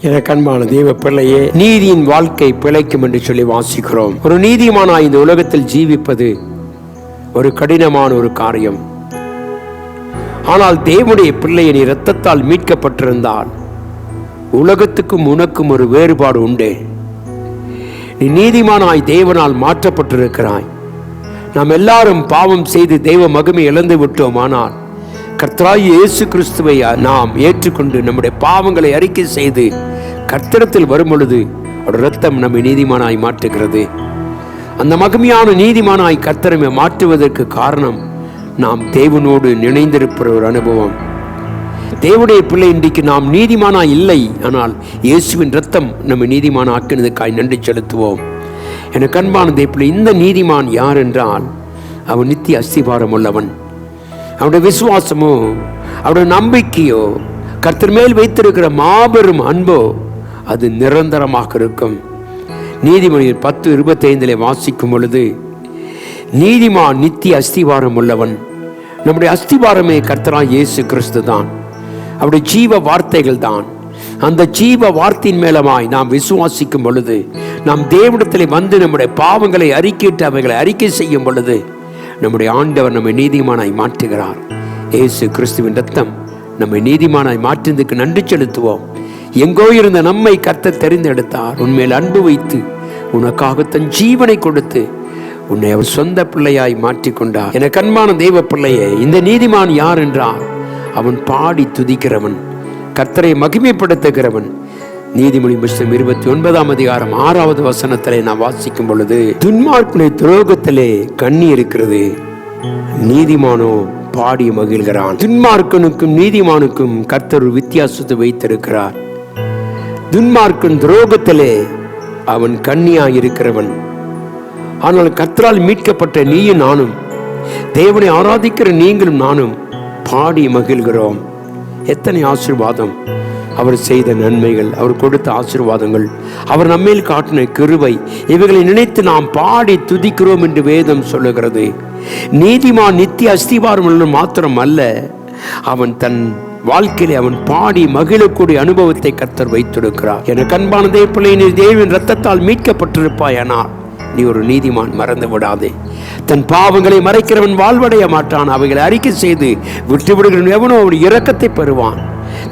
எனக்கு அன்பான தேவ பிள்ளையே நீதியின் வாழ்க்கை பிழைக்கும் என்று சொல்லி வாசிக்கிறோம். ஒரு நீதிமானா இந்த உலகத்தில் ஜீவிப்பது ஒரு கடினமான ஒரு காரியம். ஆனால் தேவனுடைய பிள்ளையின் இரத்தத்தால் மீட்கப்பட்டிருந்தால் உலகத்துக்கும் உனக்கும் ஒரு வேறுபாடு உண்டு. நீ நீதிமானாய் தேவனால் மாற்றப்பட்டிருக்கிறாய். நாம் எல்லாரும் பாவம் செய்து தெய்வ மகிமை இழந்து விட்டோம் ஆனால் கர்த்தராய் இயேசு கிறிஸ்துவை நாம் ஏற்றுக்கொண்டு நம்முடைய பாவங்களை அறிக்கை செய்து கர்த்தரத்தில் வரும் பொழுது அவருடைய ரத்தம் நம்மை நீதிமானாய் மாற்றுகிறது. அந்த மகிமையான நீதிமானாய் கர்த்தரமை மாற்றுவதற்கு காரணம் நாம் தேவனோடு நினைந்திருப்பிற ஒரு அனுபவம். தேவனுடைய பிள்ளை இன்றைக்கு நாம் நீதிமானா இல்லை ஆனால் இயேசுவின் ரத்தம் நம்ம நீதிமான ஆக்கினதுக்காய் நன்றி செலுத்துவோம். எனக்கு அன்பான தேவப்பிள்ளை இந்த நீதிமான் யார் என்றால் அவன் நித்திய அஸ்திபாரம் உள்ளவன். அவனுடைய விசுவாசமோ அவனுடைய நம்பிக்கையோ கர்த்தர் மேல் வைத்திருக்கிற மாபெரும் அன்போ அது நிரந்தரமாக இருக்கும். நீதிமொழியில் பத்து இருபத்தைந்தில் வாசிக்கும் பொழுது நீதிமான் நித்திய அஸ்திவாரம் உள்ளவன். நம்முடைய அஸ்திவாரமே கர்த்தரான் இயேசு கிறிஸ்து தான். அவருடைய ஜீவ வார்த்தைகள் தான். அந்த ஜீவ வார்த்தையின் மேலமாய் நாம் விசுவாசிக்கும் பொழுது நாம் தேவனிடத்தில் வந்து நம்முடைய பாவங்களை அறிக்கையிட்டு அவைகளை அறிக்கை செய்யும் பொழுது நம்முடைய ஆண்டவர் நம்மை நீதிமானாய் மாற்றுகிறார். இயேசு கிறிஸ்துவின் ரத்தம் நம்மை நீதிமானாய் மாற்றினதுக்கு நன்றி செலுத்துவோம். எங்கோ இருந்த நம்மை கத்த தெரிந்தெடுத்தார். உன்மேல் அன்பு வைத்து உனக்காக தன் ஜீவனை கொடுத்து உன்னை அவர் சொந்த பிள்ளையாய் மாற்றிக்கொண்டார். என கண்மான தெய்வ பிள்ளையே இந்த நீதிமான் யார் என்றால் அவன் பாடி துதிக்கிறவன் கர்த்தரை மகிமைப்படுத்துகிறவன் நீதிமொழி புஸ்தகம் இருபத்தி ஒன்பதாம் அதிகாரம் ஆறாவது வசனத்திலே நான் வாசிக்கும் பொழுது துன்மார்க்குடைய துரோகத்திலே கண்ணி இருக்கிறது. நீதிமானோ பாடி மகிழ்கிறான். துன்மார்க்கனுக்கும் நீதிமானுக்கும் கர்த்தர் வித்தியாசத்தை வைத்திருக்கிறார். துன்மார்க்கன் துரோகத்திலே அவன் கண்ணியாய் இருக்கிறவன். ஆனால் கர்த்தரால் மீட்கப்பட்ட நீயும் நானும் தேவனை ஆராதிக்கிற நீங்களும் நானும் பாடி மகிழ்கிறோம். எத்தனை ஆசீர்வாதம். அவர் செய்த நன்மைகள் அவர் கொடுத்த ஆசீர்வாதங்கள் அவர் நம்மேல் காட்டின கிருவை இவைகளை நினைத்து நாம் பாடி துதிக்கிறோம் என்று வேதம் சொல்லுகிறது. நீதிமான் நித்திய அஸ்திவாரம் மாத்திரம் அல்ல அவன் தன் வாழ்க்கையிலே அவன் பாடி மகிழக்கூடிய அனுபவத்தை கத்தர் வைத்திருக்கிறார். என கண்பான பிள்ளை நீ தேவின் ரத்தத்தால் மீட்கப்பட்டிருப்பாய் ஆனால் நீ ஒரு நீதிமான் மறந்து விடாதே தன் பாவங்களை மறைக்கிறவன் வாழ்வடைய மாட்டான். அவைகளை அறிக்கை செய்து விட்டுவிடுகிறவன் எவனோ அவன் இரக்கத்தை பெறுவான்.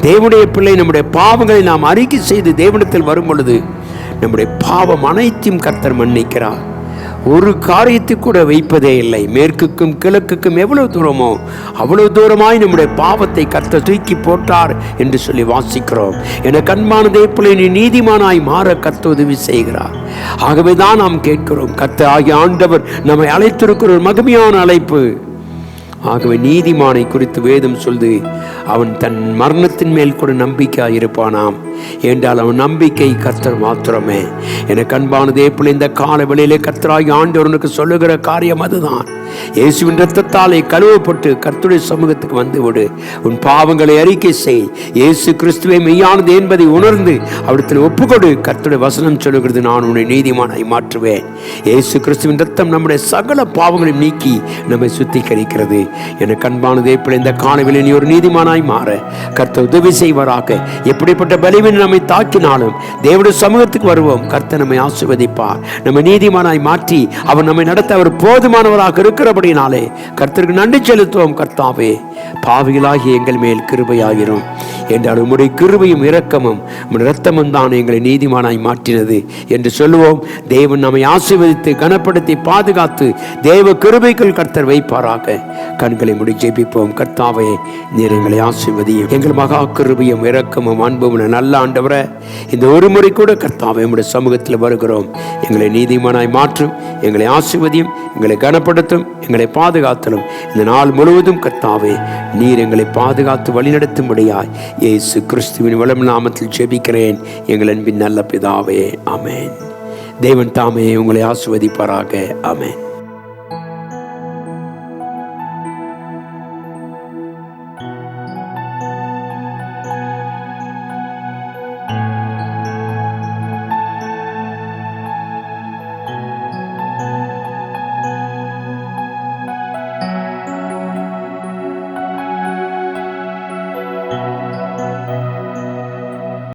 தேவனுடைய பிள்ளை நம்முடைய பாவங்களை நாம் அறிக்கை செய்து தேவனிடத்தில் வரும் பொழுது நம்முடைய பாவம் அனைத்தையும் கர்த்தர் மன்னிக்கிறார். ஒரு காரியத்தை கூட வைப்பதே இல்லை. மேற்குக்கும் கிழக்குக்கும் எவ்வளவு தூரமோ அவ்வளவு தூரமாய் நம்முடைய பாவத்தை கர்த்த தூக்கி போட்டார் என்று சொல்லி வாசிக்கிறோம். என கண்மானதே பிள்ளை நீ நீதிமானாய் மாற கர்த்த உதவி செய்கிறார். ஆகவே தான் நாம் கேட்கிறோம் கத்த ஆகிய ஆண்டவர் நம்மை அழைத்திருக்கிற ஒரு மகிமையான அழைப்பு. ஆகவே நீதிமானை குறித்து வேதம் சொல்து அவன் தன் மரணத்தின் மேல் கூட நம்பிக்கையாக இருப்பானாம். என்றால் அவன் நம்பிக்கை கர்த்தர் மாத்திரமே. எனக்கு அன்பானதே போல இந்த கால வெளியிலே கர்த்தராகி ஆண்டவனுக்கு சொல்லுகிற காரியம் அதுதான். இயேசுவின் ரத்தத்தாலே கழுவப்பட்டு கர்த்துடைய சமூகத்துக்கு வந்து விடு உன் பாவங்களை அறிக்கை செய். இயேசு கிறிஸ்துவே மெய்யானது என்பதை உணர்ந்து அவரிடத்தில் ஒப்புக்கொடு. கர்த்துடைய வசனம் சொல்லுகிறது நான் உன்னை நீதிமானாய் மாற்றுவேன். இயேசு கிறிஸ்துவின் ரத்தம் நம்முடைய சகல பாவங்களையும் நீக்கி நம்மை சுத்திகரிக்கிறது. என அன்பானதே போல இந்த காலவில் நீ ஒரு நீதிமானாய் மாற. கர்த்த உதவி செய்வராக. எப்படிப்பட்ட பலிவின் நம்மை தாக்கினாலும் தேவனுடைய சமூகத்துக்கு வருவோம். கர்த்த நம்மை ஆசிர்வதிப்பார். நம்ம நீதிமானாய் மாற்றி அவர் நம்மை நடத்த அவர் போதுமானவராக இருக்கிற இருக்கிறபடினாலே கர்த்தருக்கு நன்றி செலுத்துவோம் கர்த்தாவே. பாவிகளாகிய எங்கள் மேல் கிருபையாகிறோம் என்றால் உம்முடைய கிருபையும் இரக்கமும் இரத்தமும் தான் எங்களை நீதிமானாய் மாற்றினது என்று சொல்லுவோம். தேவன் நம்மை ஆசீர்வதித்து கனப்படுத்தி பாதுகாத்து தேவ கிருபைக்குள் கர்த்தர் வைப்பாராக. கண்களை முடி ஜெபிப்போம். கர்த்தாவே நீர் எங்களை ஆசீர்வதியும் எங்கள் மகா கிருபையும் இரக்கமும் அன்பும் நல்ல ஆண்டவரை இந்த ஒரு முறை கூட கர்த்தாவே நம்முடைய சமூகத்தில் வருகிறோம். எங்களை நீதிமானாய் மாற்றும் எங்களை ஆசீர்வதியும் எங்களை கனப்படுத்தும் எங்களை பாதுகாத்தலும். இந்த நாள் முழுவதும் கர்த்தாவே நீர் எங்களை பாதுகாத்து வழிநடத்தும்படியாய் இயேசு கிறிஸ்துவின் வளம் நாமத்தில் ஜெபிக்கிறேன். எங்கள் அன்பின் நல்ல பிதாவே அமேன் தேவன் தாமே உங்களை ஆசுவதிப்பாராக அமேன்